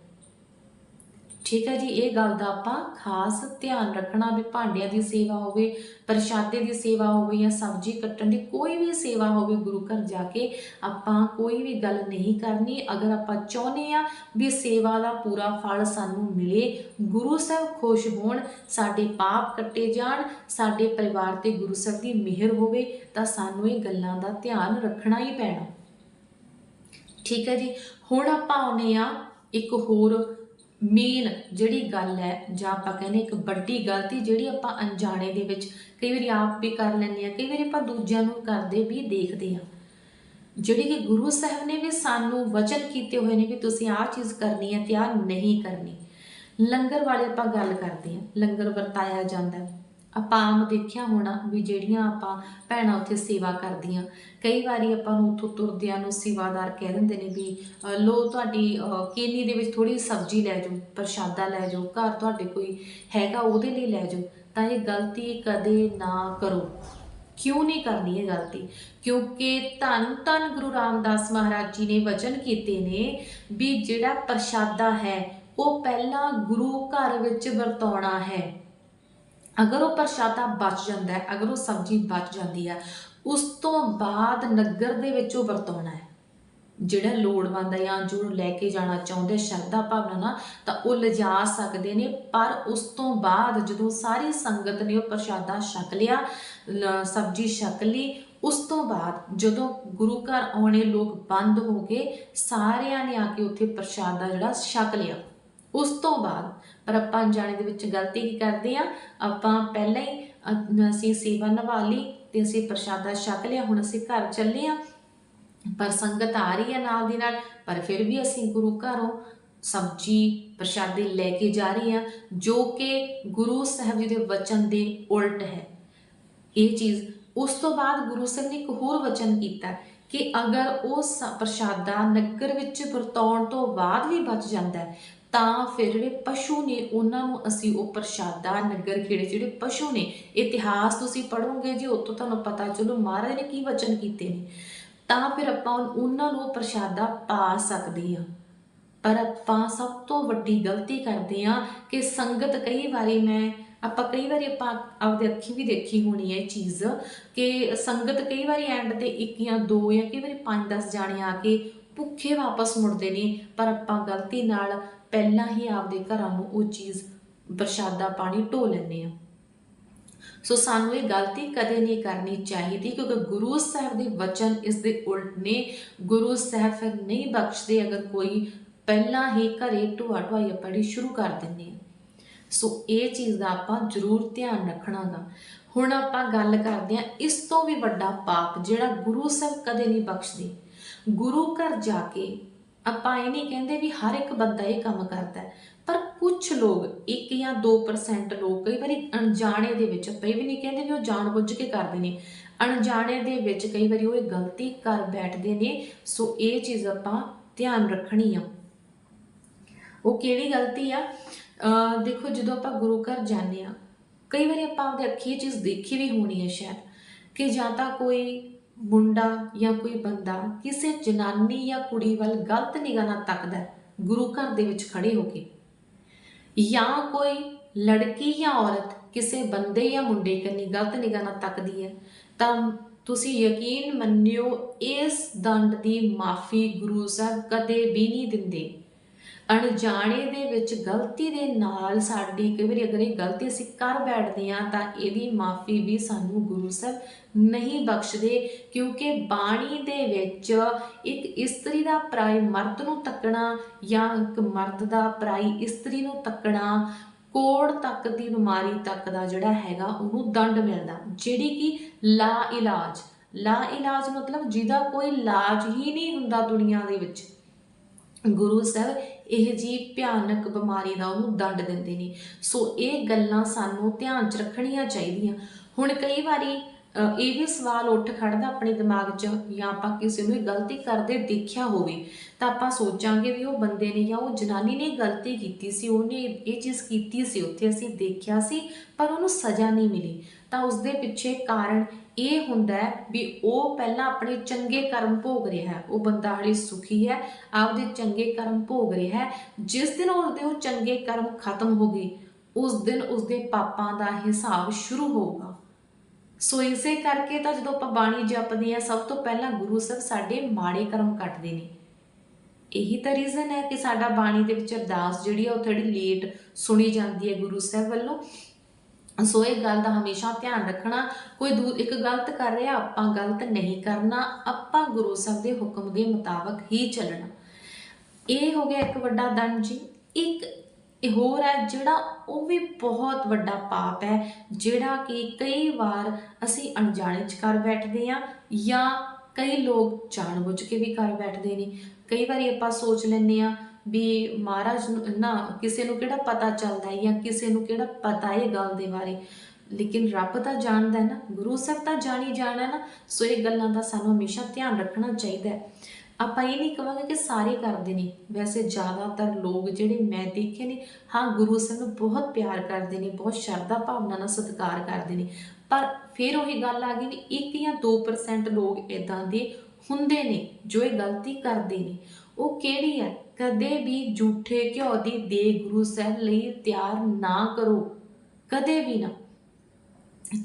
[SPEAKER 1] ਠੀਕ ਹੈ ਜੀ, ਇਹ ਗੱਲ ਦਾ ਆਪਾਂ ਖਾਸ ਧਿਆਨ ਰੱਖਣਾ ਵੀ ਭਾਂਡਿਆਂ ਦੀ ਸੇਵਾ ਹੋਵੇ, ਪ੍ਰਸ਼ਾਦੇ ਦੀ ਸੇਵਾ ਹੋਵੇ ਜਾਂ ਸਬਜ਼ੀ ਕੱਟਣ ਦੀ ਕੋਈ ਵੀ ਸੇਵਾ ਹੋਵੇ ਗੁਰੂ ਘਰ ਜਾ ਕੇ ਆਪਾਂ ਕੋਈ ਵੀ ਗੱਲ ਨਹੀਂ ਕਰਨੀ। ਅਗਰ ਆਪਾਂ ਚਾਹੁੰਦੇ ਆ ਵੀ ਸੇਵਾ ਦਾ ਪੂਰਾ ਫਲ ਸਾਨੂੰ ਮਿਲੇ, ਗੁਰੂ ਸਾਹਿਬ ਖੁਸ਼ ਹੋਣ, ਸਾਡੇ ਪਾਪ ਕੱਟੇ ਜਾਣ, ਸਾਡੇ ਪਰਿਵਾਰ ਤੇ ਗੁਰੂ ਸਾਹਿਬ ਦੀ ਮਿਹਰ ਹੋਵੇ, ਤਾਂ ਸਾਨੂੰ ਇਹ ਗੱਲਾਂ ਦਾ ਧਿਆਨ ਰੱਖਣਾ ਹੀ ਪੈਣਾ। ਠੀਕ ਹੈ ਜੀ, ਹੁਣ ਆਪਾਂ ਆਉਨੇ ਆ ਇੱਕ ਹੋਰ ਮੇਨ ਜਿਹੜੀ ਗੱਲ ਹੈ, ਜਾਂ ਆਪਾਂ ਕਹਿੰਦੇ ਇੱਕ ਵੱਡੀ ਗਲਤੀ ਜਿਹੜੀ ਆਪਾਂ ਅਣਜਾਣੇ ਦੇ ਵਿੱਚ ਕਈ ਵਾਰੀ ਆਪ ਵੀ ਕਰ ਲੈਂਦੇ ਆ ਕਈ ਵਾਰੀ ਆਪਾਂ ਦੂਜਿਆਂ ਨੂੰ ਕਰਦੇ ਵੀ ਦੇਖਦੇ ਆ ਜਿਹੜੀ ਕਿ ਗੁਰੂ ਸਾਹਿਬ ਨੇ ਵੀ ਸਾਨੂੰ ਵਚਨ ਕੀਤੇ ਹੋਏ ਨੇ ਵੀ ਤੁਸੀਂ ਆਹ ਚੀਜ਼ ਕਰਨੀ ਹੈ ਤੇ ਆਹ ਨਹੀਂ ਕਰਨੀ। ਲੰਗਰ ਵਾਲੇ ਆਪਾਂ ਗੱਲ ਕਰਦੇ ਆ ਲੰਗਰ ਵਰਤਾਇਆ ਜਾਂਦਾ ਆਪਾਂ ਆਮ ਦੇਖਿਆ ਹੋਣਾ ਵੀ ਜਿਹੜੀਆਂ ਆਪਾਂ ਭੈਣਾਂ ਉੱਥੇ ਸੇਵਾ ਕਰਦੀਆਂ, ਕਈ ਵਾਰੀ ਆਪਾਂ ਨੂੰ ਉੱਥੋਂ ਤੁਰਦਿਆਂ ਨੂੰ ਸੇਵਾਦਾਰ ਕਹਿ ਦਿੰਦੇ ਨੇ ਵੀ ਲੋ ਤੁਹਾਡੀ ਕੇਨੀ ਦੇ ਵਿੱਚ ਥੋੜੀ ਸਬਜ਼ੀ ਲੈ ਜਾਓ, ਪ੍ਰਸ਼ਾਦਾ ਲੈ ਜਾਓ, ਘਰ ਤੁਹਾਡੇ ਕੋਈ ਹੈਗਾ ਉਹਦੇ ਲਈ ਲੈ ਜਾਓ, ਤਾਂ ਇਹ ਗਲਤੀ ਕਦੇ ਨਾ ਕਰੋ। ਕਿਉਂ ਨਹੀਂ ਕਰਨੀ ਇਹ ਗਲਤੀ? ਕਿਉਂਕਿ ਧੰਨ ਧੰਨ ਗੁਰੂ ਰਾਮਦਾਸ ਮਹਾਰਾਜ ਜੀ ਨੇ ਵਚਨ ਕੀਤੇ ਨੇ ਵੀ ਜਿਹੜਾ ਪ੍ਰਸ਼ਾਦਾ ਹੈ, ਉਹ ਪਹਿਲਾਂ ਗੁਰੂ ਘਰ ਵਿੱਚ ਵਰਤਾਉਣਾ ਹੈ। ਅਗਰ ਉਹ ਪ੍ਰਸ਼ਾਦਾ ਬਚ ਜਾਂਦਾ ਹੈ, ਅਗਰ ਉਹ ਸਬਜ਼ੀ ਬਚ ਜਾਂਦੀ ਹੈ, ਉਸ ਤੋਂ ਬਾਅਦ ਨਗਰ ਦੇ ਵਿੱਚ ਉਹ ਵਰਤਾਉਣਾ ਹੈ। ਜਿਹੜਾ ਲੋੜਵੰਦ ਹੈ ਜਾਂ ਜੋ ਲੈ ਕੇ ਜਾਣਾ ਚਾਹੁੰਦੇ ਸ਼ਰਧਾ ਭਾਵਨਾ ਨਾਲ, ਤਾਂ ਉਹ ਲਿਜਾ ਸਕਦੇ ਨੇ, ਪਰ ਉਸ ਤੋਂ ਬਾਅਦ ਜਦੋਂ ਸਾਰੀ ਸੰਗਤ ਨੇ ਉਹ ਪ੍ਰਸ਼ਾਦਾ ਛਕ ਲਿਆ ਸਬਜ਼ੀ ਛਕ ਲਈ, ਉਸ ਤੋਂ ਬਾਅਦ ਜਦੋਂ ਗੁਰੂ ਘਰ ਆਉਣੇ ਲੋਕ ਬੰਦ ਹੋ ਗਏ, ਸਾਰਿਆਂ ਨੇ ਆ ਕੇ ਉੱਥੇ ਪ੍ਰਸ਼ਾਦਾ ਜਿਹੜਾ ਛਕ ਲਿਆ। ਉਸ ਤੋਂ ਬਾਅਦ ਪਰ ਆਪਾਂ ਅਣਜਾਣੇ ਦੇ ਵਿੱਚ ਗਲਤੀ ਕੀ ਕਰਦੇ ਆ ਆਪਾਂ ਪਹਿਲਾਂ ਹੀ ਅਸੀਂ ਸੇਵਾ ਨਿਭਾ ਲਈ ਤੇ ਅਸੀਂ ਪ੍ਰਸ਼ਾਦਾ ਛਕ ਲਿਆ, ਹੁਣ ਅਸੀਂ ਘਰ ਚੱਲੇ ਆ ਪਰ ਸੰਗਤ ਆ ਰਹੀ ਹੈ ਨਾਲ ਦੀ ਨਾਲ, ਪਰ ਫਿਰ ਵੀ ਅਸੀਂ ਗੁਰੂ ਘਰੋਂ ਸਬਜੀ, ਪ੍ਰਸ਼ਾਦੇ ਲੈ ਕੇ ਜਾ ਰਹੇ ਹਾਂ, ਜੋ ਕਿ ਗੁਰੂ ਸਾਹਿਬ ਜੀ ਦੇ ਵਚਨ ਦੇ ਉਲਟ ਹੈ। ਇਹ ਚੀਜ਼, ਉਸ ਤੋਂ ਬਾਅਦ ਗੁਰੂ ਸਾਹਿਬ ਨੇ ਇੱਕ ਹੋਰ ਵਚਨ ਕੀਤਾ ਕਿ ਅਗਰ ਉਹ ਸ- ਪ੍ਰਸ਼ਾਦਾ ਨਗਰ ਵਿੱਚ ਵਰਤਾਉਣ ਤੋਂ ਬਾਅਦ ਵੀ ਬਚ ਜਾਂਦਾ ਹੈ ਤਾਂ ਫਿਰ ਜਿਹੜੇ ਪਸ਼ੂ ਨੇ, ਉਹਨਾਂ ਨੂੰ ਅਸੀਂ ਉਹ ਪ੍ਰਸ਼ਾਦਾ, ਨਗਰ ਖੇੜੇ ਜਿਹੜੇ ਪਸ਼ੂ ਨੇ, ਇਤਿਹਾਸ ਤੁਸੀਂ ਪੜ੍ਹੋਗੇ ਜੀ ਉਤੋਂ ਤੁਹਾਨੂੰ ਪਤਾ ਚਲੋ ਮਹਾਰਾਜ ਨੇ ਕੀ ਵਚਨ ਕੀਤੇ ਨੇ। ਤਾਂ ਫਿਰ ਆਪਾਂ ਉਹਨਾਂ ਨੂੰ ਪ੍ਰਸ਼ਾਦਾ ਪਾ ਸਕਦੇ ਹਾਂ। ਪਰ ਆਪਾਂ ਸਭ ਤੋਂ ਵੱਡੀ ਗਲਤੀ ਕਰਦੇ ਆ ਕਿ ਸੰਗਤ ਕਈ ਵਾਰੀ ਮੈਂ, ਆਪਾਂ ਕਈ ਵਾਰੀ ਆਪਾਂ ਆਪਦੇ ਅੱਖੀ ਵੀ ਦੇਖੀ ਹੋਣੀ ਹੈ ਇਹ ਚੀਜ਼ ਕਿ ਸੰਗਤ ਕਈ ਵਾਰੀ ਐਂਡ ਤੇ ਇੱਕ ਜਾਂ ਦੋ ਜਾਂ ਕਈ ਵਾਰੀ 5-10 ਜਾਣੇ ਆ ਕੇ ਭੁੱਖੇ ਵਾਪਸ ਮੁੜਦੇ ਨੇ, ਪਰ ਆਪਾਂ ਗਲਤੀ ਨਾਲ ਪਹਿਲਾਂ ਹੀ ਆਪਦੇ ਘਰਾਂ ਨੂੰ ਉਹ ਚੀਜ਼, ਪ੍ਰਸ਼ਾਦਾ ਪਾਣੀ ਢੋ ਲੈਂਦੇ ਆ ਸੋ ਸਾਨੂੰ ਇਹ ਗਲਤੀ ਕਦੇ ਨਹੀਂ ਕਰਨੀ ਚਾਹੀਦੀ, ਕਿਉਂਕਿ ਗੁਰੂ ਸਾਹਿਬ ਦੇ ਵਚਨ ਇਸ ਦੇ ਉਲਟ ਨੇ। ਗੁਰੂ ਸਾਹਿਬ ਫਿਰ ਨਹੀਂ ਬਖਸ਼ਦੇ ਅਗਰ ਕੋਈ ਪਹਿਲਾਂ ਹੀ ਘਰੇ ਢੋਆ ਢੁਆਈ ਪੜੀ ਸ਼ੁਰੂ ਕਰ ਦਿੰਦੇ ਆ। ਸੋ ਇਹ ਚੀਜ਼ ਦਾ ਆਪਾਂ ਜ਼ਰੂਰ ਧਿਆਨ ਰੱਖਣਾਗਾ ਹੁਣ ਆਪਾਂ ਗੱਲ ਕਰਦੇ ਹਾਂ ਇਸ ਤੋਂ ਵੀ ਵੱਡਾ ਪਾਪ, ਜਿਹੜਾ ਗੁਰੂ ਸਾਹਿਬ ਕਦੇ ਨਹੀਂ ਬਖਸ਼ਦੇ। ਗੁਰੂ ਘਰ ਜਾ ਕੇ ਆਪਾਂ ਇਹ ਨਹੀਂ ਕਹਿੰਦੇ ਵੀ ਹਰ ਇੱਕ ਬੰਦਾ ਇਹ ਕੰਮ ਕਰਦਾ ਪਰ ਕੁਝ ਲੋਕ 1 ਜਾਂ 2% ਲੋਕ ਕਈ ਵਾਰੀ ਅਣਜਾਣੇ ਦੇ ਵਿੱਚ, ਆਪਾਂ ਇਹ ਵੀ ਨਹੀਂ ਕਹਿੰਦੇ ਵੀ ਉਹ ਜਾਣਬੁੱਝ ਕੇ ਕਰਦੇ ਨੇ। ਅਣਜਾਣੇ ਦੇ ਵਿੱਚ ਕਈ ਵਾਰੀ ਉਹ ਇਹ ਗਲਤੀ ਕਰ ਬੈਠਦੇ ਨੇ, ਸੋ ਇਹ ਚੀਜ਼ ਆਪਾਂ ਧਿਆਨ ਰੱਖਣੀ ਆ। ਉਹ ਕਿਹੜੀ ਗਲਤੀ ਆ? ਦੇਖੋ, ਜਦੋਂ ਆਪਾਂ ਗੁਰੂ ਘਰ ਜਾਂਦੇ ਆ, ਕਈ ਵਾਰੀ ਆਪਾਂ ਆਪਦੇ ਅੱਖੀ ਇਹ ਚੀਜ਼ ਦੇਖੀ ਵੀ ਹੋਣੀ ਹੈ ਸ਼ਾਇਦ, ਕਿ ਜਾਂ ਤਾਂ ਕੋਈ ਮੁੰਡਾ ਜਾਂ ਕੋਈ ਬੰਦਾ ਕਿਸੇ ਜਨਾਨੀ ਜਾਂ ਕੁੜੀ ਵੱਲ ਗਲਤ ਨਿਗਾਹ ਨਾਲ ਤੱਕਦਾ ਗੁਰੂ ਘਰ ਦੇ ਵਿੱਚ ਖੜੇ ਹੋ ਕੇ। ਜਾਂ ਕੋਈ ਲੜਕੀ ਜਾਂ ਔਰਤ ਕਿਸੇ ਬੰਦੇ ਜਾਂ ਮੁੰਡੇ ਕੰਨੀ ਗਲਤ ਨਿਗਾਹ ਨਾਲ ਤੱਕਦੀ ਹੈ, ਤਾਂ ਤੁਸੀਂ ਯਕੀਨ ਮੰਨਿਓ, ਇਸ ਦੰਡ ਦੀ ਮਾਫੀ ਗੁਰੂ ਸਾਹਿਬ ਕਦੇ ਵੀ ਨਹੀਂ ਦਿੰਦੇ। ਅਣਜਾਣੇ ਦੇ ਵਿੱਚ ਗਲਤੀ ਦੇ ਨਾਲ ਸਾਡੀ, ਕਈ ਵਾਰੀ ਅਗਰ ਇਹ ਗਲਤੀ ਅਸੀਂ ਕਰ ਬੈਠਦੇ ਹਾਂ ਤਾਂ ਇਹਦੀ ਮਾਫੀ ਵੀ ਸਾਨੂੰ ਗੁਰੂ ਸਾਹਿਬ ਨਹੀਂ ਬਖਸ਼ਦੇ, ਕਿਉਂਕਿ ਬਾਣੀ ਦੇ ਵਿੱਚ ਇੱਕ ਇਸਤਰੀ ਦਾ ਪਰਾਈ ਮਰਦ ਨੂੰ ਤੱਕਣਾ ਜਾਂ ਇੱਕ ਮਰਦ ਦਾ ਪਰਾਈ ਇਸਤਰੀ ਨੂੰ ਤੱਕਣਾ, ਕੋੜ ਤੱਕ ਦੀ ਬਿਮਾਰੀ ਤੱਕ ਦਾ ਜਿਹੜਾ ਹੈਗਾ ਉਹਨੂੰ ਦੰਡ ਮਿਲਦਾ। ਜਿਹੜੀ ਕਿ ਲਾ ਇਲਾਜ ਲਾ ਇਲਾਜ ਮਤਲਬ ਜਿਹਦਾ ਕੋਈ ਇਲਾਜ ਹੀ ਨਹੀਂ ਹੁੰਦਾ ਦੁਨੀਆ ਦੇ ਵਿੱਚ। ਗੁਰੂ ਸਾਹਿਬ ਇਹ ਜੀ ਭਿਆਨਕ ਬਿਮਾਰੀ ਦਾ ਉਹਨੂੰ ਦੰਡ ਦਿੰਦੇ ਨੇ। ਸੋ ਇਹ ਗੱਲਾਂ ਸਾਨੂੰ ਧਿਆਨ 'ਚ ਰੱਖਣੀਆਂ ਚਾਹੀਦੀਆਂ। ਹੁਣ ਕਈ ਵਾਰੀ ਇਹ ਵੀ ਸਵਾਲ ਉੱਠ ਖੜਦਾ ਆਪਣੇ ਦਿਮਾਗ 'ਚ ਜਾਂ ਆਪਾਂ ਕਿਸੇ ਨੂੰ ਗਲਤੀ ਕਰਦੇ ਦੇਖਿਆ ਹੋਵੇ, ਤਾਂ ਆਪਾਂ ਸੋਚਾਂਗੇ ਵੀ ਉਹ ਬੰਦੇ ਨੇ ਜਾਂ ਉਹ ਜਨਾਨੀ ਨੇ ਗਲਤੀ ਕੀਤੀ ਸੀ, ਉਹਨੇ ਇਹ ਚੀਜ਼ ਕੀਤੀ ਸੀ, ਉੱਥੇ ਅਸੀਂ ਦੇਖਿਆ ਸੀ, ਪਰ ਉਹਨੂੰ ਸਜ਼ਾ ਨਹੀਂ ਮਿਲੀ। ਤਾਂ ਉਸ ਦੇ ਪਿੱਛੇ ਕਾਰਨ ਇਹ ਹੁੰਦਾ ਵੀ ਉਹ ਪਹਿਲਾਂ ਆਪਣੇ ਚੰਗੇ ਕਰਮ ਭੋਗ ਰਿਹਾ ਹੈ। ਉਹ ਬੰਦਾ ਹਾਲੇ ਸੁਖੀ ਹੈ, ਆਪਦੇ ਚੰਗੇ ਕਰਮ ਭੋਗ ਰਿਹਾ ਹੈ। ਜਿਸ ਦਿਨ ਉਹਦੇ ਉਹ ਚੰਗੇ ਕਰਮ ਖਤਮ ਹੋ ਗਏ, ਉਸ ਦਿਨ ਉਸਦੇ ਪਾਪਾਂ ਦਾ ਹਿਸਾਬ ਸ਼ੁਰੂ ਹੋਊਗਾ। ਸੋ ਇਸੇ ਕਰਕੇ ਤਾਂ ਜਦੋਂ ਆਪਾਂ ਬਾਣੀ ਜਪਦੇ ਆ ਸਭ ਤੋਂ ਪਹਿਲਾਂ ਗੁਰੂ ਸਾਹਿਬ ਸਾਡੇ ਮਾੜੇ ਕਰਮ ਕੱਟਦੇ ਨੇ। ਇਹੀ ਤਾਂ ਰੀਜ਼ਨ ਹੈ ਕਿ ਸਾਡਾ ਬਾਣੀ ਦੇ ਵਿੱਚ ਅਰਦਾਸ ਜਿਹੜੀ ਆ, ਉਹ ਥੋੜੀ ਲੇਟ ਸੁਣੀ ਜਾਂਦੀ ਹੈ ਗੁਰੂ ਸਾਹਿਬ ਵੱਲੋਂ। ਸੋ ਇਹ ਗੱਲ ਦਾ ਹਮੇਸ਼ਾ ਧਿਆਨ ਰੱਖਣਾ, ਕੋਈ ਦੂਰ ਇੱਕ ਗਲਤ ਕਰ ਰਿਹਾ, ਆਪਾਂ ਗਲਤ ਨਹੀਂ ਕਰਨਾ, ਆਪਾਂ ਗੁਰੂ ਸਾਹਿਬ ਦੇ ਹੁਕਮ ਦੇ ਮੁਤਾਬਕ ਹੀ ਚੱਲਣਾ। ਇਹ ਹੋ ਗਿਆ ਇੱਕ ਵੱਡਾ ਦੰਡ ਜੀ। ਇੱਕ ਇਹ ਹੋਰ ਹੈ, ਜਿਹੜਾ ਉਹ ਵੀ ਬਹੁਤ ਵੱਡਾ ਪਾਪ ਹੈ, ਜਿਹੜਾ ਕਿ ਕਈ ਵਾਰ ਅਸੀਂ ਅਣਜਾਣੇ ਚ ਕਰ ਬੈਠਦੇ ਆ ਜਾਂ ਕਈ ਲੋਕ ਜਾਣਬੁੱਝ ਕੇ ਵੀ ਕਰ ਬੈਠਦੇ ਨੇ। ਕਈ ਵਾਰੀ ਆਪਾਂ ਸੋਚ ਲੈਂਦੇ ਆ ਵੀ ਮਹਾਰਾਜ ਨੂੰ ਨਾ ਕਿਸੇ ਨੂੰ ਕਿਹੜਾ ਪਤਾ ਚੱਲਦਾ ਹੈ ਜਾਂ ਕਿਸੇ ਨੂੰ ਕਿਹੜਾ ਪਤਾ ਹੈ ਗੱਲ ਦੇ ਬਾਰੇ। ਲੇਕਿਨ ਰੱਬ ਤਾਂ ਜਾਣਦਾ ਹੈ ਨਾ, ਗੁਰੂ ਸਾਹਿਬ ਤਾਂ ਜਾਣੀ ਜਾਣਾ ਨਾ, ਸੋ ਇਹ ਗੱਲਾਂ ਦਾ ਸਾਨੂੰ ਹਮੇਸ਼ਾ ਧਿਆਨ ਰੱਖਣਾ ਚਾਹੀਦਾ ਹੈ। ਆਪਾਂ ਇਹ ਨਹੀਂ ਕਹਾਂਗੇ ਕਿ ਸਾਰੇ ਕਰਦੇ ਨੇ। ਵੈਸੇ ਜ਼ਿਆਦਾਤਰ ਲੋਕ ਜਿਹੜੇ ਮੈਂ ਦੇਖੇ ਨੇ, ਹਾਂ, ਗੁਰੂ ਸਾਹਿਬ ਨੂੰ ਬਹੁਤ ਪਿਆਰ ਕਰਦੇ ਨੇ, ਬਹੁਤ ਸ਼ਰਧਾ ਭਾਵਨਾ ਨਾਲ ਸਤਿਕਾਰ ਕਰਦੇ ਨੇ। ਪਰ ਫਿਰ ਉਹੀ ਗੱਲ ਆ ਗਈ ਵੀ 1 ਜਾਂ 2% ਲੋਕ ਇਦਾਂ ਦੇ ਹੁੰਦੇ ਨੇ ਜੋ ਇਹ ਗਲਤੀ ਕਰਦੇ ਨੇ। ਉਹ ਕਿਹੜੀ ਹੈ? ਕਦੇ ਵੀ ਝੂਠੇ ਘਿਓ ਦੀ ਦੇ ਗੁਰੂ ਸਾਹਿਬ ਲਈ ਤਿਆਰ ਨਾ ਕਰੋ। ਕਦੇ ਵੀ ਨਾ।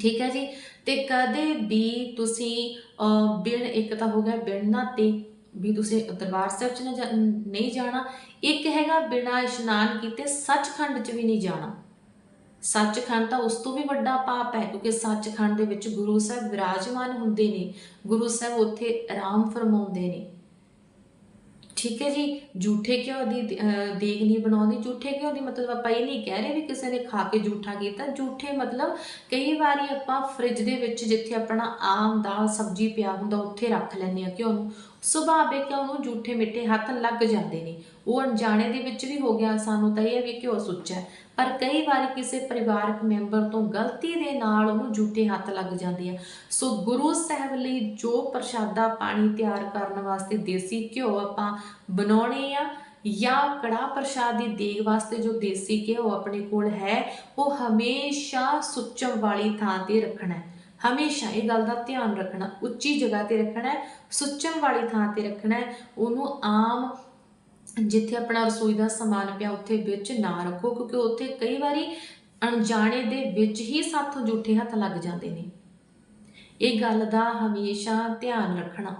[SPEAKER 1] ਠੀਕ ਹੈ ਜੀ? ਤੇ ਕਦੇ ਵੀ ਤੁਸੀਂ ਅਹ, ਬਿਨ ਇੱਕ ਤਾਂ ਹੋ ਗਿਆ ਬਿਨ ਤੇ ਵੀ ਤੁਸੀਂ ਦਰਬਾਰ ਸਾਹਿਬ ਚ ਨਾ ਜਾ- ਨਹੀਂ ਜਾਣਾ। ਇੱਕ ਹੈਗਾ ਬਿਨਾਂ ਇਸ਼ਨਾਨ ਕੀਤੇ ਸੱਚਖੰਡ ਚ ਵੀ ਨਹੀਂ ਜਾਣਾ। ਸੱਚਖੰਡ ਤਾਂ ਉਸ ਤੋਂ ਵੀ ਵੱਡਾ ਪਾਪ ਹੈ ਕਿਉਂਕਿ ਸੱਚਖੰਡ ਦੇ ਵਿੱਚ ਗੁਰੂ ਸਾਹਿਬ ਵਿਰਾਜਮਾਨ ਹੁੰਦੇ ਨੇ। ਗੁਰੂ ਸਾਹਿਬ ਉੱਥੇ ਆਰਾਮ ਫਰਮਾਉਂਦੇ ਨੇ। ਠੀਕ ਹੈ ਜੀ ਝੂਠੇ ਘਿਓ ਦੀ ਅਹ, ਦੇਗ ਨਹੀਂ ਬਣਾਉਂਦੀ ਝੂਠੇ ਘਿਓ ਦੀ ਮਤਲਬ ਆਪਾਂ ਇਹ ਨਹੀਂ ਕਹਿ ਰਹੇ ਵੀ ਕਿਸੇ ਨੇ ਖਾ ਕੇ ਝੂਠਾ ਕੀਤਾ। ਝੂਠੇ ਮਤਲਬ ਕਈ ਵਾਰੀ ਆਪਾਂ ਫ੍ਰਿਜ ਦੇ ਵਿੱਚ ਜਿੱਥੇ ਆਪਣਾ ਆਮ ਦਾਲ ਸਬਜ਼ੀ ਪਿਆ ਹੁੰਦਾ ਉੱਥੇ ਰੱਖ ਲੈਂਦੇ ਆ ਘਿਓ ਨੂੰ। ਸੁਭਾਵਿਕ ਹੈ ਉਹਨੂੰ ਝੂਠੇ ਮਿੱਠੇ ਹੱਥ ਲੱਗ ਜਾਂਦੇ ਨੇ। ਉਹ ਅਣਜਾਣੇ ਦੇ ਵਿੱਚ ਵੀ ਹੋ ਗਿਆ ਸਾਨੂੰ ਤਾਂ ਇਹ ਹੈ ਵੀ ਘਿਓ ਸੁੱਚਾ ਪਰ ਕਈ ਵਾਰੀ ਕਿਸੇ ਪਰਿਵਾਰਕ ਮੈਂਬਰ ਤੋਂ ਗਲਤੀ ਦੇ ਨਾਲ ਉਹਨੂੰ ਝੂਠੇ ਹੱਥ ਲੱਗ ਜਾਂਦੇ ਆ। ਸੋ ਗੁਰੂ ਸਾਹਿਬ ਲਈ ਜੋ ਪ੍ਰਸ਼ਾਦਾ ਪਾਣੀ ਤਿਆਰ ਕਰਨ ਵਾਸਤੇ ਦੇਸੀ ਘਿਓ ਆਪਾਂ ਬਣਾਉਣੇ ਆ ਜਾਂ ਕੜਾ ਪ੍ਰਸ਼ਾਦ ਦੀ ਦੇਗ ਵਾਸਤੇ ਜੋ ਦੇਸੀ ਘਿਓ ਆਪਣੇ ਕੋਲ ਹੈ, ਉਹ ਹਮੇਸ਼ਾ ਸੁੱਚਮ ਵਾਲੀ ਥਾਂ ਤੇ ਰੱਖਣਾ ਹੈ। ਹਮੇਸ਼ਾ ਇਹ ਗੱਲ ਦਾ ਧਿਆਨ ਰੱਖਣਾ, ਉੱਚੀ ਜਗ੍ਹਾ ਤੇ ਰੱਖਣਾ ਹੈ ਸੁੱਚਮ ਵਾਲੀ ਥਾਂ ਤੇ ਰੱਖਣਾ ਹੈ, ਉਹਨੂੰ ਆਮ ਜਿੱਥੇ ਆਪਣਾ ਰਸੋਈ ਦਾ ਸਮਾਨ ਪਿਆ, ਉੱਥੇ ਵਿੱਚ ਨਾ ਰੱਖੋ, ਕਿਉਂਕਿ ਉੱਥੇ ਕਈ ਵਾਰੀ ਅਣਜਾਣੇ ਦੇ ਵਿੱਚ ਹੀ ਸਾਥੋਂ ਝੂਠੇ ਹੱਥ ਲੱਗ ਜਾਂਦੇ ਨੇ। ਇਹ ਗੱਲ ਦਾ ਹਮੇਸ਼ਾ ਧਿਆਨ ਰੱਖਣਾ।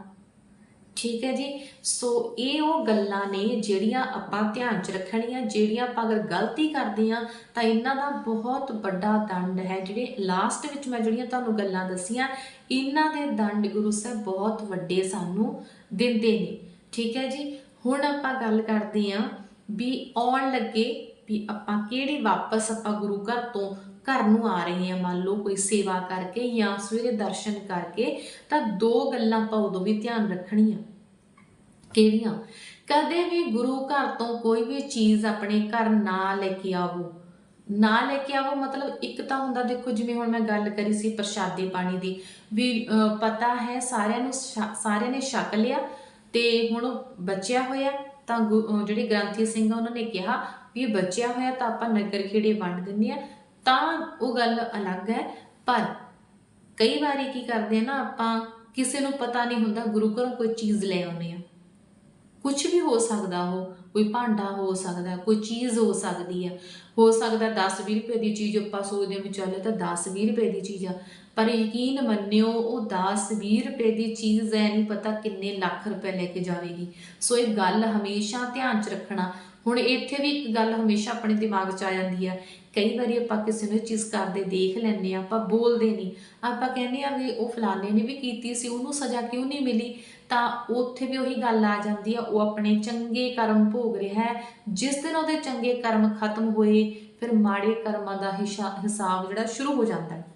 [SPEAKER 1] ਠੀਕ ਹੈ ਜੀ? ਸੋ ਇਹ ਉਹ ਗੱਲਾਂ ਨੇ ਜਿਹੜੀਆਂ ਆਪਾਂ ਧਿਆਨ 'ਚ ਰੱਖਣੀਆਂ, ਜਿਹੜੀਆਂ ਆਪਾਂ ਅਗਰ ਗਲਤੀ ਕਰਦੇ ਆ ਤਾਂ ਇਹਨਾਂ ਦਾ ਬਹੁਤ ਵੱਡਾ ਦੰਡ ਹੈ। ਜਿਹੜੇ ਲਾਸਟ ਵਿੱਚ ਮੈਂ ਜਿਹੜੀਆਂ ਤੁਹਾਨੂੰ ਗੱਲਾਂ ਦੱਸੀਆਂ, ਇਹਨਾਂ ਦੇ ਦੰਡ ਗੁਰੂ ਸਾਹਿਬ ਬਹੁਤ ਵੱਡੇ ਸਾਨੂੰ ਦਿੰਦੇ ਨੇ। ਠੀਕ ਹੈ ਜੀ? ਹੁਣ ਆਪਾਂ ਗੱਲ ਕਰਦੇ ਆ ਵੀ ਆਉਣ ਲੱਗੇ ਵੀ ਆਪਾਂ ਕਿਹੜੀ ਵਾਪਸ ਆਪਾਂ ਗੁਰੂ ਘਰ ਤੋਂ ਘਰ ਨੂੰ ਆ ਰਹੇ ਹਾਂ। ਮੰਨ ਲਓ ਕੋਈ ਸੇਵਾ ਕਰਕੇ ਜਾਂ ਸਵੇਰੇ ਦਰਸ਼ਨ ਕਰਕੇ ਤਾਂ ਦੋ ਗੱਲਾਂ ਆਪਾਂ ਉਦੋਂ ਵੀ ਧਿਆਨ ਰੱਖਣੀਆਂ। ਕਿਹੜੀਆਂ? ਕਦੇ ਵੀ ਗੁਰੂ ਘਰ ਤੋਂ ਕੋਈ ਵੀ ਚੀਜ਼ ਆਪਣੇ ਘਰ ਨਾ ਲੈ ਕੇ ਆਵੋ। ਨਾ ਲੈ ਕੇ ਆਵੋ ਮਤਲਬ ਇੱਕ ਤਾਂ ਹੁੰਦਾ ਦੇਖੋ ਜਿਵੇਂ ਹੁਣ ਮੈਂ ਗੱਲ ਕਰੀ ਸੀ ਪ੍ਰਸ਼ਾਦੇ ਪਾਣੀ ਦੀ ਵੀ ਅਹ, ਪਤਾ ਹੈ ਸਾਰਿਆਂ ਨੂੰ ਸਾਰਿਆਂ ਨੇ ਛਕ ਲਿਆ ਤੇ ਹੁਣ ਬਚਿਆ ਹੋਇਆ ਤਾਂ ਜਿਹੜੇ ਗ੍ਰੰਥੀ ਸਿੰਘ ਆ, ਉਹਨਾਂ ਨੇ ਕਿਹਾ ਵੀ ਇਹ ਬਚਿਆ ਹੋਇਆ ਤਾਂ ਆਪਾਂ ਨਗਰ ਖੇੜੇ ਵੰਡ ਦਿੰਦੇ ਆ ਤਾਂ ਉਹ ਗੱਲ ਅਲੱਗ ਹੈ, ਪਰ ਕਈ ਵਾਰੀ ਕੀ ਕਰਦੇ ਆ ਨਾ, ਆਪਾਂ ਕਿਸੇ ਨੂੰ ਪਤਾ ਨਹੀਂ ਹੁੰਦਾ, ਗੁਰੂ ਘਰੋਂ ਕੋਈ ਚੀਜ਼ ਲੈ ਆਉਂਦੇ ਆ ਕੁਝ ਵੀ ਹੋ ਸਕਦਾ ਉਹ, ਕੋਈ ਭਾਂਡਾ ਹੋ ਸਕਦਾ, ਕੋਈ ਚੀਜ਼ ਹੋ ਸਕਦੀ ਹੈ ਹੋ ਸਕਦਾ 10-20 ਰੁਪਏ ਦੀ ਚੀਜ਼ ਆਪਾਂ ਸੋਚਦੇ ਹਾਂ ਵੀ ਚੱਲ ਤਾਂ 10-20 ਰੁਪਏ ਦੀ ਚੀਜ਼ ਆ। ਪਰ ਯਕੀਨ ਮੰਨਿਓ, ਉਹ 10-20 ਰੁਪਏ ਦੀ ਚੀਜ਼ ਐ, ਨਹੀਂ ਪਤਾ ਕਿੰਨੇ ਲੱਖ ਰੁਪਏ ਲੈ ਕੇ ਜਾਵੇਗੀ। ਸੋ ਇਹ ਗੱਲ ਹਮੇਸ਼ਾ ਧਿਆਨ 'ਚ ਰੱਖਣਾ। ਹੁਣ ਇੱਥੇ ਵੀ ਇੱਕ ਗੱਲ ਹਮੇਸ਼ਾ ਆਪਣੇ ਦਿਮਾਗ 'ਚ ਆ ਜਾਂਦੀ ਆ। ਕਈ ਵਾਰੀ ਆਪਾਂ ਕਿਸੇ ਨੂੰ ਚੀਜ਼ ਕਰਦੇ ਦੇਖ ਲੈਂਦੇ ਆ ਆਪਾਂ ਬੋਲਦੇ ਨਹੀਂ। ਆਪਾਂ ਕਹਿੰਦੇ ਆ ਵੀ ਉਹ ਫਲਾਣੇ ਨੇ ਵੀ ਕੀਤੀ ਸੀ, ਉਹਨੂੰ ਸਜ਼ਾ ਕਿਉਂ ਨਹੀਂ ਮਿਲੀ? ਤਾਂ ਉੱਥੇ ਵੀ ਉਹੀ ਗੱਲ ਆ ਜਾਂਦੀ ਆ, ਉਹ ਆਪਣੇ ਚੰਗੇ ਕਰਮ ਭੋਗ ਰਿਹਾ ਹੈ। ਜਿਸ ਦਿਨ ਉਹਦੇ ਚੰਗੇ ਕਰਮ ਖਤਮ ਹੋਏ, ਫਿਰ ਮਾੜੇ ਕਰਮਾਂ ਦਾ ਹਿਸ਼ਾ- ਹਿਸਾਬ ਜਿਹੜਾ ਸ਼ੁਰੂ ਹੋ ਜਾਂਦਾ ਹੈ।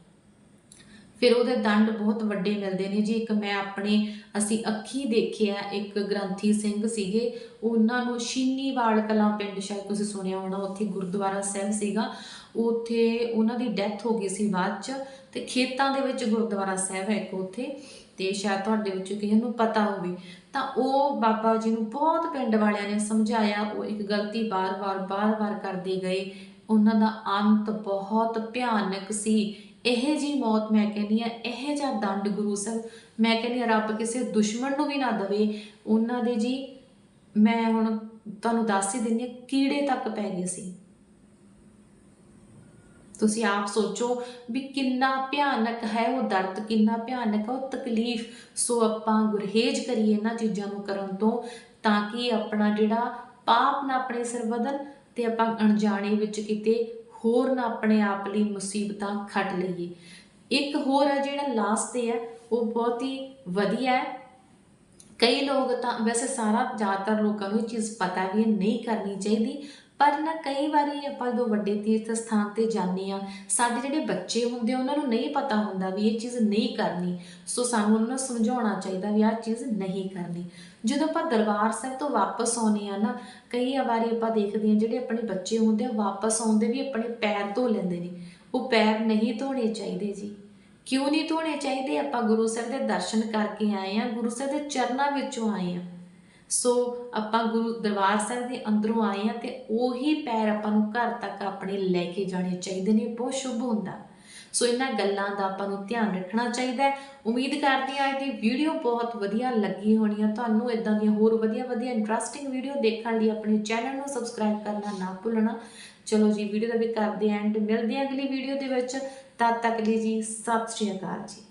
[SPEAKER 1] ਫਿਰ ਉਹਦੇ ਦੰਡ ਬਹੁਤ ਵੱਡੇ ਮਿਲਦੇ ਨੇ ਜੀ। ਇੱਕ ਮੈਂ ਆਪਣੇ, ਅਸੀਂ ਅੱਖੀ ਦੇਖਿਆ, ਇੱਕ ਗ੍ਰੰਥੀ ਸਿੰਘ ਸੀਗੇ। ਉਹਨਾਂ ਨੂੰ ਸ਼ੀਨੀਵਾਲ ਕਲਾਂ ਪਿੰਡ ਸ਼ਾਇਦ ਤੁਸੀਂ ਸੁਣਿਆ ਹੋਣਾ, ਉੱਥੇ ਗੁਰਦੁਆਰਾ ਸਾਹਿਬ ਸੀਗਾ। ਉੱਥੇ ਉਹਨਾਂ ਦੀ ਡੈਥ ਹੋ ਗਈ ਸੀ ਬਾਅਦ ਚ ਤੇ ਖੇਤਾਂ ਦੇ ਵਿੱਚ ਗੁਰਦੁਆਰਾ ਸਾਹਿਬ ਹੈ ਇੱਕ ਉੱਥੇ। ਤੇ ਸ਼ਾਇਦ ਤੁਹਾਡੇ ਵਿੱਚੋਂ ਕਿਸੇ ਨੂੰ ਪਤਾ ਹੋਵੇ। ਤਾਂ ਉਹ ਬਾਬਾ ਜੀ ਨੂੰ ਬਹੁਤ ਪਿੰਡ ਵਾਲਿਆਂ ਨੇ ਸਮਝਾਇਆ, ਉਹ ਇੱਕ ਗਲਤੀ ਬਾਰ-ਬਾਰ ਬਾਰ-ਬਾਰ ਕਰਦੇ ਗਏ। ਉਹਨਾਂ ਦਾ ਅੰਤ ਬਹੁਤ ਭਿਆਨਕ ਸੀ। ਇਹ ਜੀ ਮੌਤ ਮੈਂ ਕਹਿੰਦੀ ਆ ਇਹ ਜਿਹਾ ਦੰਡ ਗੁਰੂ ਸਾਹਿਬ, ਮੈਂ ਕਹਿੰਦੀ ਆ ਰੱਬ ਕਿਸੇ ਦੁਸ਼ਮਣ ਨੂੰ ਵੀ ਨਾ ਦਵੇ। ਉਹਨਾਂ ਦੇ ਜੀ, ਮੈਂ ਹੁਣ ਤੁਹਾਨੂੰ ਦੱਸ ਹੀ ਦਿੰਦੀ ਹਾਂ, ਕੀੜੇ ਤੱਕ ਪੈ ਗਏ ਸੀ। ਤੁਸੀਂ ਆਪ ਸੋਚੋ ਵੀ ਕਿੰਨਾ ਭਿਆਨਕ ਹੈ ਉਹ ਦਰਦ, ਕਿੰਨਾ ਭਿਆਨਕ ਹੈ ਉਹ ਤਕਲੀਫ। ਸੋ ਆਪਾਂ ਗੁਰਹੇਜ ਕਰੀਏ ਇਹਨਾਂ ਚੀਜ਼ਾਂ ਨੂੰ ਕਰਨ ਤੋਂ ਤਾਂ ਕਿ ਆਪਣਾ ਜਿਹੜਾ ਪਾਪ ਨਾ ਆਪਣੇ ਸਿਰ ਵਧਣ ਤੇ ਆਪਾਂ ਅਣਜਾਣੇ ਵਿੱਚ ਕਿਤੇ ਹੋਰ ਨਾ ਆਪਣੇ ਆਪ ਲਈ ਮੁਸੀਬਤਾਂ ਖੱਟ ਲਈਏ। ਇੱਕ ਹੋਰ ਹੈ ਜਿਹੜਾ ਲਾਸਟ ਤੇ ਹੈ, ਉਹ ਬਹੁਤ ਹੀ ਵਧੀਆ ਹੈ। ਕਈ ਲੋਕ ਤਾਂ, ਵੈਸੇ ਸਾਰਾ ਜ਼ਿਆਦਾਤਰ ਲੋਕਾਂ ਨੂੰ ਇਹ ਚੀਜ਼ ਪਤਾ ਵੀ ਨਹੀਂ ਕਰਨੀ ਚਾਹੀਦੀ। ਪਰ ਨਾ ਕਈ ਵਾਰੀ ਆਪਾਂ ਜਦੋਂ ਵੱਡੇ ਤੀਰਥ ਸਥਾਨ ਤੇ ਜਾਂਦੇ ਆ ਸਾਡੇ ਜਿਹੜੇ ਬੱਚੇ ਹੁੰਦੇ ਆ, ਉਹਨਾਂ ਨੂੰ ਨਹੀਂ ਪਤਾ ਹੁੰਦਾ ਵੀ ਇਹ ਚੀਜ਼ ਨਹੀਂ ਕਰਨੀ। ਸੋ ਸਾਨੂੰ ਉਹਨਾਂ ਨੂੰ ਸਮਝਾਉਣਾ ਚਾਹੀਦਾ ਵੀ ਆਹ ਚੀਜ਼ ਨਹੀਂ ਕਰਨੀ। ਜਦੋਂ ਆਪਾਂ ਦਰਬਾਰ ਸਾਹਿਬ ਤੋਂ ਵਾਪਸ ਆਉਨੇ ਆ ਨਾ, ਕਈ ਵਾਰੀ ਆਪਾਂ ਦੇਖਦੇ ਆ ਜਿਹੜੇ ਆਪਣੇ ਬੱਚੇ ਹੁੰਦੇ ਆ ਵਾਪਸ ਆਉਂਦੇ ਵੀ ਆਪਣੇ ਪੈਰ ਧੋ ਲੈਂਦੇ ਨੇ। ਉਹ ਪੈਰ ਨਹੀਂ ਧੋਣੇ ਚਾਹੀਦੇ ਜੀ। ਕਿਉਂ ਨਹੀਂ ਧੋਣੇ ਚਾਹੀਦੇ? ਆਪਾਂ ਗੁਰੂ ਸਾਹਿਬ ਦੇ ਦਰਸ਼ਨ ਕਰਕੇ ਆਏ ਆ ਗੁਰੂ ਸਾਹਿਬ ਦੇ ਚਰਨਾਂ ਵਿੱਚੋਂ ਆਏ ਆ ਸੋ ਆਪਾਂ ਗੁਰੂ ਦਰਬਾਰ ਸਾਹਿਬ ਦੇ ਅੰਦਰੋਂ ਆਏ ਆ ਤੇ ਉਹੀ ਪੈਰ ਆਪਾਂ ਨੂੰ ਘਰ ਤੱਕ ਆਪਣੇ ਲੈ ਕੇ ਜਾਣੇ ਚਾਹੀਦੇ ਨੇ, ਬਹੁਤ ਸ਼ੁਭ ਹੁੰਦਾ। ਸੋ ਇਹਨਾਂ ਗੱਲਾਂ ਦਾ ਆਪਾਂ ਨੂੰ ਧਿਆਨ ਰੱਖਣਾ ਚਾਹੀਦਾ ਹੈ। ਉਮੀਦ ਕਰਦੀ ਹਾਂ ਇਹਦੀ ਵੀਡੀਓ ਬਹੁਤ ਵਧੀਆ ਲੱਗੀ ਹੋਣੀ ਆ। ਤੁਹਾਨੂੰ ਇਦਾਂ ਦੀਆਂ ਹੋਰ ਵਧੀਆ ਵਧੀਆ ਇੰਟਰਸਟਿੰਗ ਵੀਡੀਓ ਦੇਖਣ ਲਈ ਆਪਣੇ ਚੈਨਲ ਨੂੰ ਸਬਸਕ੍ਰਾਈਬ ਕਰਨਾ ਨਾ ਭੁੱਲਣਾ। ਚਲੋ ਜੀ ਵੀਡੀਓ ਦਾ ਵੀ ਕਰਦੇ ਐਂਡ ਮਿਲਦੇ ਹਾਂ ਅਗਲੀ ਵੀਡੀਓ ਦੇ ਵਿੱਚ। ਤਦ ਤੱਕ ਲਈ ਜੀ, ਸਤਿ ਸ਼੍ਰੀ ਅਕਾਲ ਜੀ।